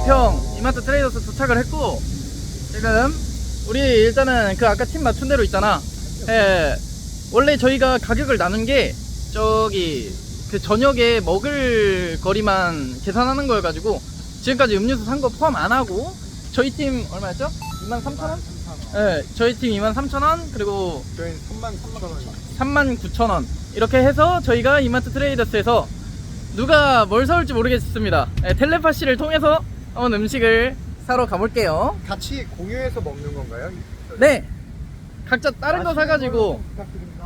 월평 이마트 트레이더스 도착을 했고 지금 우리 일단은 그 아까 팀 맞춘 대로 있잖아 예 원래 저희가 가격을 나눈 게 저기 그 저녁에 먹을 거리만 계산하는 거여가지고 지금까지 음료수 산 거 포함 안 하고 저희 팀 얼마였죠? 23,000원? 예 저희 팀 23,000원 그리고 저희는 3만 3만 원이요. 39,000원 이렇게 해서 저희가 이마트 트레이더스에서 누가 뭘 사올지 모르겠습니다 예, 텔레파시를 통해서 한번 음식을 사러 가볼게요. 같이 공유해서 먹는 건가요? 네. 각자 다른 거 사가지고.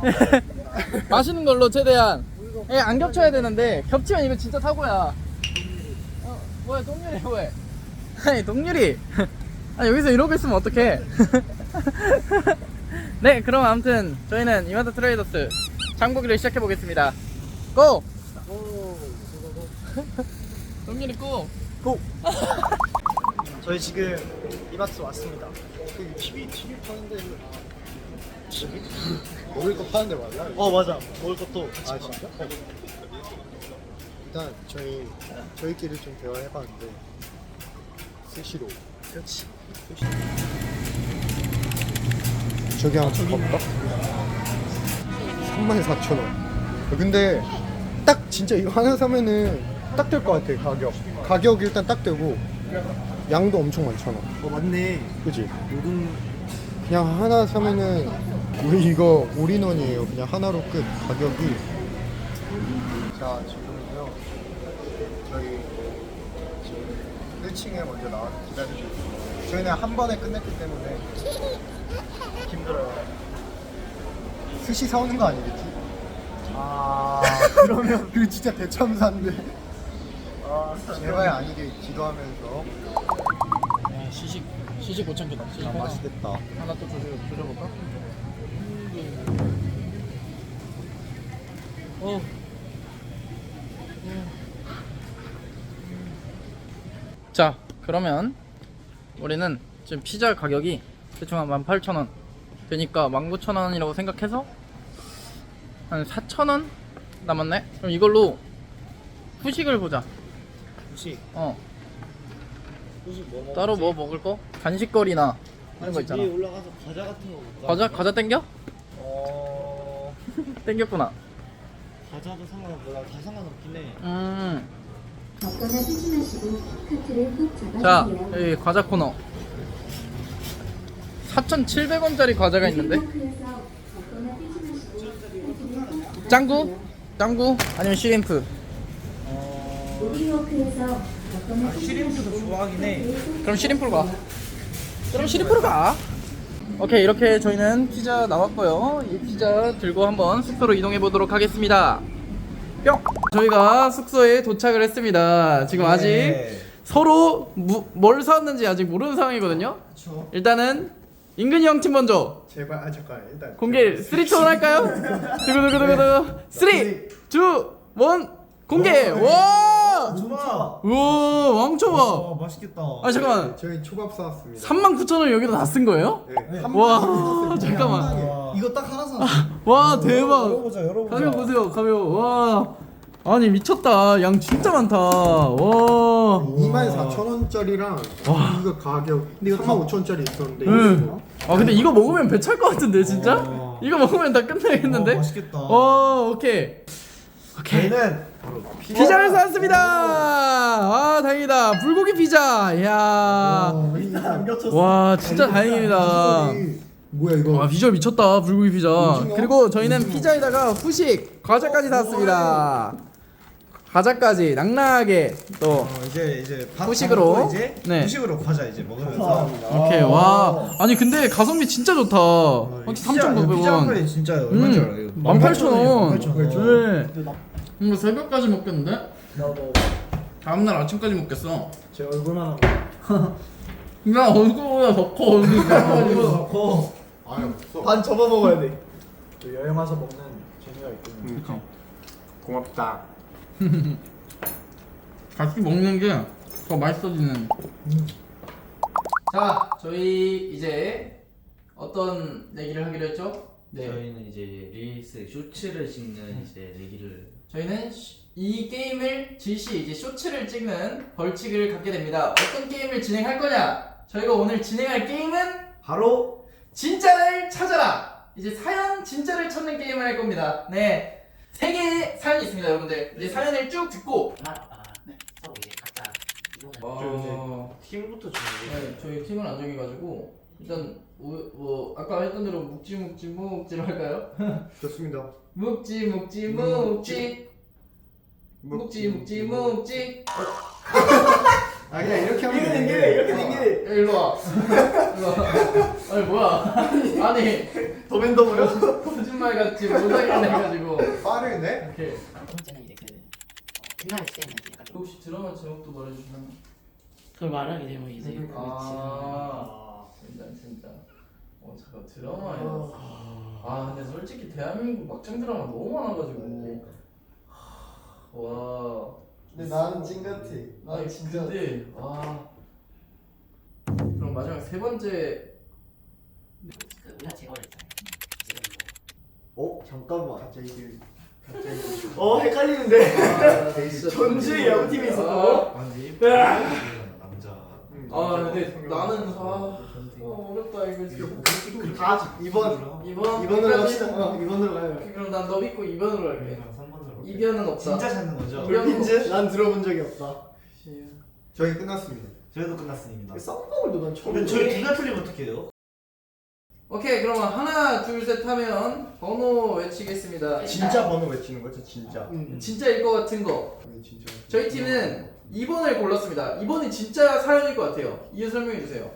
맛있는 걸로 최대한. 예, 안 겹쳐야 되는데 겹치면 이거 진짜 사고야. 어, 뭐야 동률이 뭐해 아니 동률이. 아 여기서 이러고 있으면 어떡해? 네 그럼 아무튼 저희는 이마트 트레이더스 장보기를 시작해 보겠습니다. 고! 동률이 고! 고! 저희 지금 이마트 왔습니다. 그 TV TV 파는데 TV? 먹을 거 파는 데 맞나? 어 맞아. 먹을 것도 같이 아, 진짜? 어. 일단 저희 저희끼리 좀 대화해봤는데 스시로. 그렇지. 저기 한번 볼까? 34,000원. 근데 딱 진짜 이거 하나 사면은 딱 될 것 같아 가격. 가격 일단 딱 되고 양도 엄청 많잖아. 어 맞네 그지? 모든 그냥 하나 사면은 우리 이거 올인원이에요. 그냥 하나로 끝 가격이. 자 지금은요 저희 지금 1층에 먼저 나와서 기다리고 있어요. 저희는 한 번에 끝냈기 때문에 힘들어요. 스시 사오는 거 아니겠지? 아 그러면 그 진짜 대참사인데. 아 제발 아니게 기도하면서 야, 시식 시식 고창기다 시식 아, 하나, 맛있겠다. 하나 또 조져, 조져볼까? 어. 자 그러면 우리는 지금 피자 가격이 대충 한 18,000원 되니까 19,000원이라고 생각해서 한 4,000원 남았네? 그럼 이걸로 후식을 보자 혹시 어 혹시 뭐? 따로 뭐 먹을 거? 간식거리나 이런 거 있잖아 위에 올라가서 과자 같은 거 먹을까? 과자? 과자 땡겨? 어 땡겼구나 과자도 상관없고 나다 상관없긴 해 음. 먹거나 조심하시고 카트를 꼭 자 잡아주세요. 여기 과자 코너 4,700원짜리 과자가 있는데 모비워크에서 먹거나 조심하시고 카트를 꼭 짱구? 짱구? 아니면 쉬림프? 모비워크에서 먹거나 시림프도 좋아하긴 해. 그럼 쉬림프로 가. 그럼 쉬림프로 가. 오케이 이렇게 저희는 피자 나왔고요. 이 피자 들고 한번 숙소로 이동해 보도록 하겠습니다. 뿅! 저희가 숙소에 도착을 했습니다. 지금 아직 네. 서로 무, 뭘 사왔는지 아직 모르는 상황이거든요. 일단은 인근이 형 팀 먼저 제발 아 잠깐 일단 공개 3, 2, 1 할까요? 두구두구두구두구 3, 2, 1 공개! 와! 좋아 우와 왕초밥 어 맛있겠다 아 잠깐만 저희 초밥 사왔습니다. 39,000원 여기다 다 쓴 거예요? 네. 한와 잠깐만 와. 이거 딱 하나 사. 와 대박 열어보자 열어보자 가격 보세요 가격 와 아니 미쳤다 양 진짜 많다 와 24,000원짜리랑 이거 가격 35,000원짜리 있었는데 응. 이거 아 근데 이거 먹으면 배 찰 것 같은데 진짜? 와. 이거 먹으면 다 끝나겠는데? 어, 맛있겠다 와 오케이 오케이 저희는 피자를 샀습니다. 아 다행이다. 불고기 피자. 이야. 안 겹쳤어 와 진짜 다행입니다. 뭐야 이거? 와 비주얼 미쳤다 불고기 피자. 오징어? 그리고 저희는 피자에다가 후식 과자까지 샀습니다. 과자까지 낭낭하게 또 어, 이제 이제 밥 후식으로? 먹고 이제 네. 후식으로 과자 이제 먹으면서 이렇게 와 아니 근데 가성비 진짜 좋다. 확실히 피자 한 3,900원. 그릇 진짜 얼마인 줄 알아요? 음, 18,000원. 18,000원. 네. 이거 새벽까지 먹겠는데? 나도 다음날 아침까지 먹겠어. 제 얼굴만 나 얼굴보다 더 커. 얼굴이 하고. 아유 없어. 반 접어 먹어야 돼. 여행 와서 먹는 재미가 있거든요. 그쵸. 고맙다. 같이 먹는 게 더 맛있어지는. 자, 저희 이제 어떤 얘기를 하기로 했죠? 네. 저희는 이제 릴스 쇼츠를 찍는 이제 내기를 저희는 쉬- 이 게임을 지시 이제 쇼츠를 찍는 벌칙을 갖게 됩니다. 어떤 게임을 진행할 거냐? 저희가 오늘 진행할 게임은 바로 진짜를 찾아라. 이제 사연 진짜를 찾는 게임을 할 겁니다. 네. 세 개의 사연이 있습니다, 여러분들. 이제 사연을 쭉 듣고. 서로 이제 각자 이거는 어, 팀부터 주는 네, 저희 팀은 안 정해가지고 일단 뭐, 뭐 아까 했던 대로 묵지 묵지 묵지로 할까요? 좋습니다. 묵지 묵지 묵지 묵지 묵지 묵지 아 그냥 이렇게 하면 이렇게 되는 댕기네, 게 이렇게 어. 댕기네. 야, 일로 와. 일로 와. 아니 뭐야? 아니 더맨더블요? 거짓말 같이 못하겠네 해가지고 빠르네. 이렇게 첫 번째는 이제 그 끝날 때는 약간 좀 혹시 드라마 제목도 말해주시나요? 그걸 말하게 되면 이제 아 진짜 진짜. 어 잠깐 드라마에. 아 근데 솔직히 대한민국 막장 드라마 너무 많아가지고. 와. 근데 나는 찐 같아. 아니 근데 와. 그럼 마지막 세 번째 그 우리가 제거를 했잖아요. 어 잠깐만 갑자기 갑자기 어 헷갈리는데. 아, 전주에 야구팀이 있었고. 아, 아니 남자 아 근데 나는 아 어, 어렵다 이거 지금. 다 2번 2번 2번으로 갑시다. 어 2번으로 가요. 그럼 난 너 믿고 2번으로 할게. 그냥 3번으로 이변은 없다. 진짜 찾는 거죠? 이변- 돌핀즈? 난 들어본 적이 없다. 저희 끝났습니다. 저희도 끝났습니다 쌍꺼풀도 난 처음. 근데 저희 둘다 틀리면 어떡해요? 오케이 그러면 하나 둘 셋 하면 번호 외치겠습니다. 진짜 번호 외치는 거죠, 진짜. 음. 진짜일 것 같은 거. 아니, 진짜. 저희 팀은 2번을 골랐습니다. 2번이 진짜 사연일 것 같아요. 이유 설명해 주세요.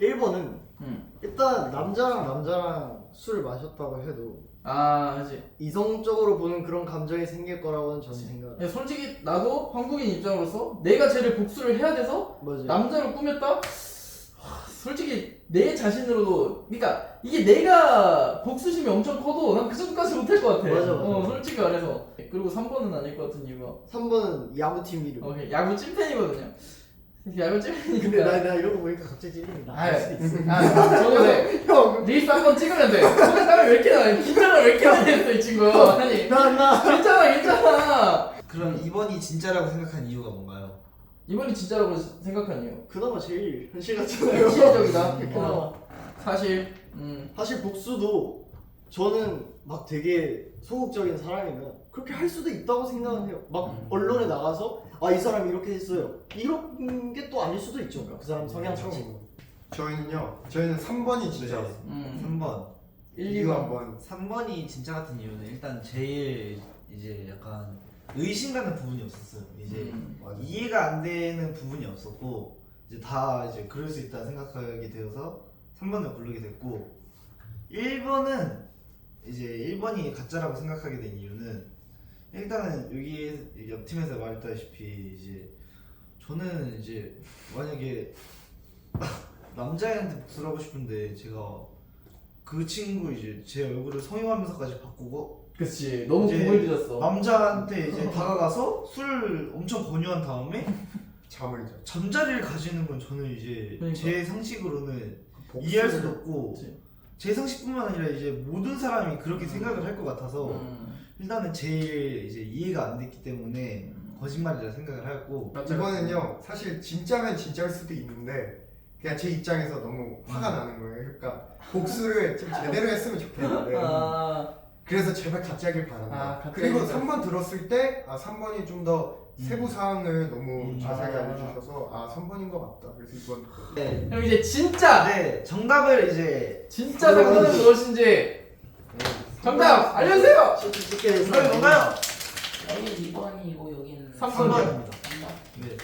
1번은 음. 일단 남자랑 남자랑 술을 마셨다고 해도 아 그지. 이성적으로 보는 그런 감정이 생길 거라고는 저는 생각. 야, 솔직히 나도 한국인 입장으로서 내가 쟤를 복수를 해야 돼서 맞아요. 남자로 꾸몄다? 하, 솔직히 내 자신으로도 그러니까 이게 내가 복수심이 엄청 커도 난 그 정도까지 못할 것 같아. 맞아, 맞아. 어, 솔직히 말해서. 그리고 3번은 아닐 것 같은 이유가 3번은 야구팀 이름. 어, 야구 찐팬이거든요. 야구 찐팬이니까. 근데 나, 나 이런 거 보니까 갑자기 찔린다. 아, 아, 저거 돼. 형, 릴스 한 번 찍으면 돼. 손에 땀이 왜 이렇게 나? 긴장을 왜 이렇게 많이 했어, 이 친구. 아니, 나, 나. 괜찮아, 괜찮아. 그럼 2번이 진짜라고 생각한 이유가 뭔가요? 이번이 진짜라고 생각한 이유. 그나마 제일 현실 같잖아요. 현실적이다. 그나마. 어, 사실, 음. 사실 복수도 저는 막 되게 소극적인 사람이면 그렇게 할 수도 있다고 생각은 해요. 막 음. 언론에 나가서 아 이 사람이 이렇게 했어요. 이런 게 또 아닐 수도 있죠. 그 사람 성향처럼. 저희는요, 저희는 3번이 진짜. 네. 음. 3번 1, 이유 2번. 한번. 3번이 진짜 같은 이유는 일단 제일 이제 약간 의심가는 부분이 없었어요. 이제 음. 이해가 안 되는 부분이 없었고 이제 다 이제 그럴 수 있다 생각하게 되어서 3번을 부르게 됐고 1번은 이제 1번이 가짜라고 생각하게 된 이유는 일단은 여기 옆 팀에서 말했다시피 이제 저는 이제 만약에 남자애한테 복수를 하고 싶은데 제가 그 친구 이제 제 얼굴을 성형하면서까지 바꾸고 그치. 너무 이제 공을 들였어. 남자한테 이제 다가가서 술을 엄청 권유한 다음에 잠을 자. 잠자리를 가지는 건 저는 이제 그러니까. 제 상식으로는 이해할 수도 없고 그치. 제 상식뿐만 아니라 이제 모든 사람이 그렇게 생각을 할 것 같아서 음. 일단은 제일 이제 이해가 안 됐기 때문에 거짓말이라 생각을 하고 이번엔요, 사실 진짜면 진짜일 수도 있는데, 그냥 제 입장에서 너무 화가 나는 거예요. 그러니까, 복수를 좀 제대로 했으면 좋겠는데. 아, 그래서 제발 가짜길 아, 바란다. 가짜길 그리고 바란다. 3번 들었을 때, 아, 3번이 좀 더 세부 사항을 너무 음. 자세하게 아. 알려주셔서, 아, 3번인 것 같다. 그래서 2번 듣거든요. 네. 그럼 이제 진짜! 네 정답을 이제 진짜 사건은 무엇인지 정답 알려주세요! 쉽게 정답이 뭔가요? 여기 2번이고 여기는 삼 3번입니다 3번. 네.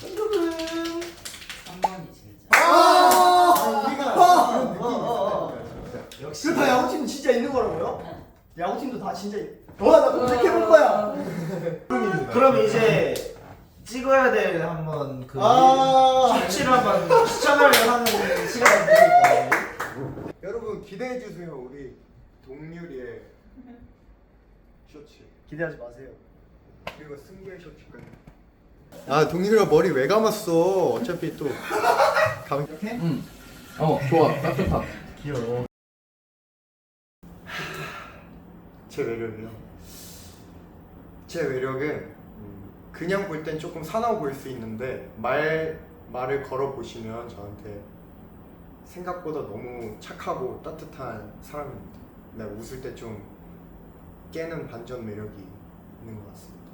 정답은 3번이 진짜. 아, 우리가 그런 느낌이 어, 어. 있었다니까요, 진짜. 역시 그다 야구팀 진짜 있는 거라고요? 야구팀도 다 진짜. 와 나 검색해볼 거야. 그럼 이제 찍어야 될 한번 그 아. 쇼츠를 한번 추천을 하는 시간을 드릴까요? 여러분 기대해 주세요. 우리 동률이의 쇼츠 기대하지 마세요. 그리고 승부의 쇼츠까지. 아 동률이가 머리 왜 감았어? 어차피 또 감. 응. 어, 좋아. 딱 좋다. 귀여워 제 매력이요. 제 매력은 음, 그냥 볼 땐 조금 사나워 보일 수 있는데 말 말을 걸어 보시면 저한테 생각보다 너무 착하고 따뜻한 사람입니다. 네, 웃을 때 좀 깨는 반전 매력이 있는 것 같습니다.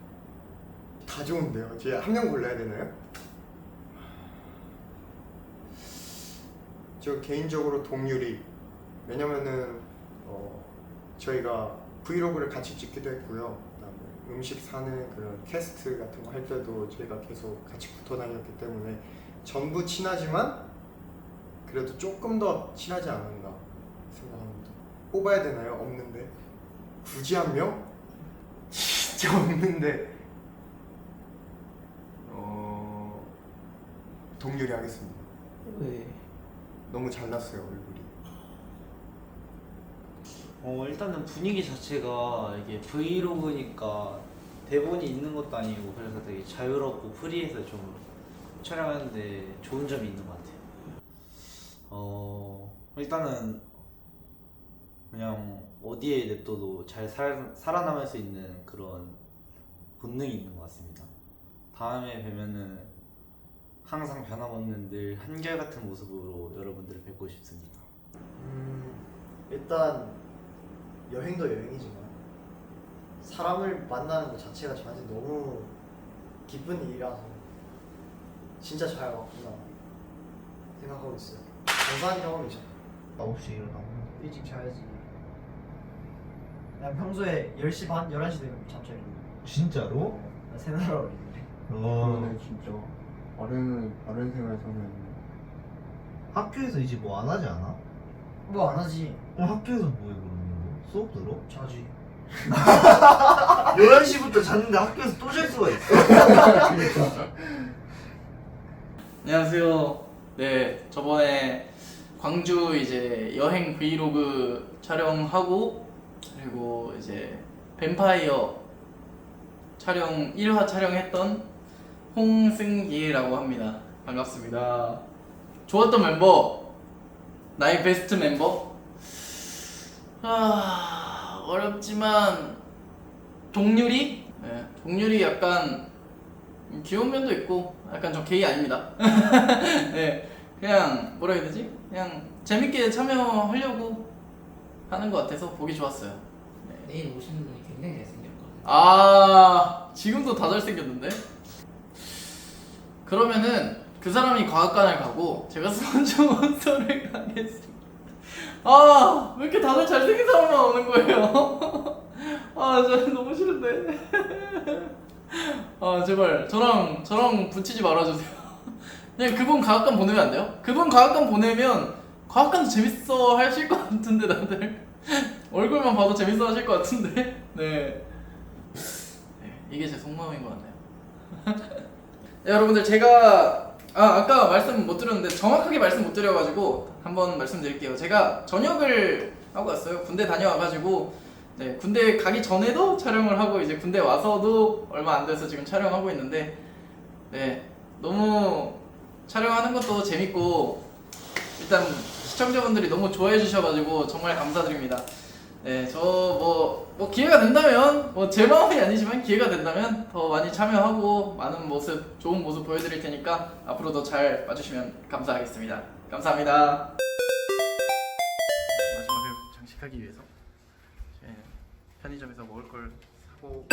다 좋은데요. 제가 한명 골라야 되나요? 저 개인적으로 동유리 왜냐면은 어, 저희가 브이로그를 같이 찍기도 했고요. 그다음에 음식 사는 그런 캐스트 같은 거 할 때도 저희가 계속 같이 붙어 다녔기 때문에 전부 친하지만 그래도 조금 더 친하지 않았나 생각합니다. 뽑아야 되나요? 없는데 굳이 한 명? 진짜 없는데 어 동률이 하겠습니다. 왜? 너무 잘났어요 얼굴이. 어 일단은 분위기 자체가 이게 브이로그니까 대본이 있는 것도 아니고 그래서 되게 자유롭고 프리해서 좀 촬영하는데 좋은 점이 있는 것 같아요. 어 일단은 그냥 어디에 냅둬도 잘 살, 살아남을 수 있는 그런 본능이 있는 것 같습니다. 다음에 뵈면은 항상 변함없는 늘 한결같은 모습으로 여러분들을 뵙고 싶습니다. 음, 일단 여행도 여행이지만 사람을 만나는 것 자체가 저한테 너무 기쁜 일이라서 진짜 잘 왔구나 생각하고 있어요. 감사한 경험이죠. 9시 일어나고 일찍 자야지. 그냥 평소에 10시 반, 11시 되면 잠자리. 진짜로? 나 세나라 어린데. 그러네 진짜. 바른 바른 생활에서는 학교에서 이제 뭐 안 하지 않아? 뭐 안 하지. 그럼 학교에서 뭐해 그러면? 수업 들어? 자지. 11시부터 잤는데 학교에서 또 잘 수가 있어? 안녕하세요. 네, 저번에 광주 이제 여행 브이로그 촬영하고 그리고 이제 뱀파이어 촬영 1화 촬영했던 홍승기라고 합니다. 반갑습니다. 좋았던 멤버 나의 베스트 멤버 아 어렵지만 동률이 네, 동률이 약간 귀여운 면도 있고 약간 저 게이 아닙니다. 네, 그냥 뭐라 해야 되지? 그냥 재밌게 참여하려고 하는 것 같아서 보기 좋았어요. 내일 오시는 분이 굉장히 잘생겼거든요. 아 지금도 다 잘생겼는데? 그러면은 그 사람이 과학관을 가고 제가 선주원서를 가겠습니다. 아 왜 이렇게 다들 잘생긴 사람만 오는 거예요? 아 저는 너무 싫은데. 아 제발 저랑 저랑 붙이지 말아주세요. 그냥 그분 과학관 보내면 안 돼요? 그분 과학관 보내면 과학관도 재밌어 하실 것 같은데 다들 얼굴만 봐도 재밌어 하실 것 같은데 네. 네, 이게 제 속마음인 것 같네요. 네, 여러분들 제가 아 아까 말씀 못 드렸는데 정확하게 말씀 못 드려가지고 한번 말씀드릴게요. 제가 전역을 하고 왔어요. 군대 다녀와가지고 네 군대 가기 전에도 촬영을 하고 이제 군대 와서도 얼마 안 돼서 지금 촬영하고 있는데 네 너무 촬영하는 것도 재밌고 일단 시청자분들이 너무 좋아해 주셔가지고 정말 감사드립니다. 네, 저 뭐 뭐 기회가 된다면 뭐 제 마음이 아니지만 기회가 된다면 더 많이 참여하고 많은 모습, 좋은 모습 보여드릴 테니까 앞으로도 잘 봐주시면 감사하겠습니다. 감사합니다. 마지막을 장식하기 위해서 편의점에서 먹을 걸 사고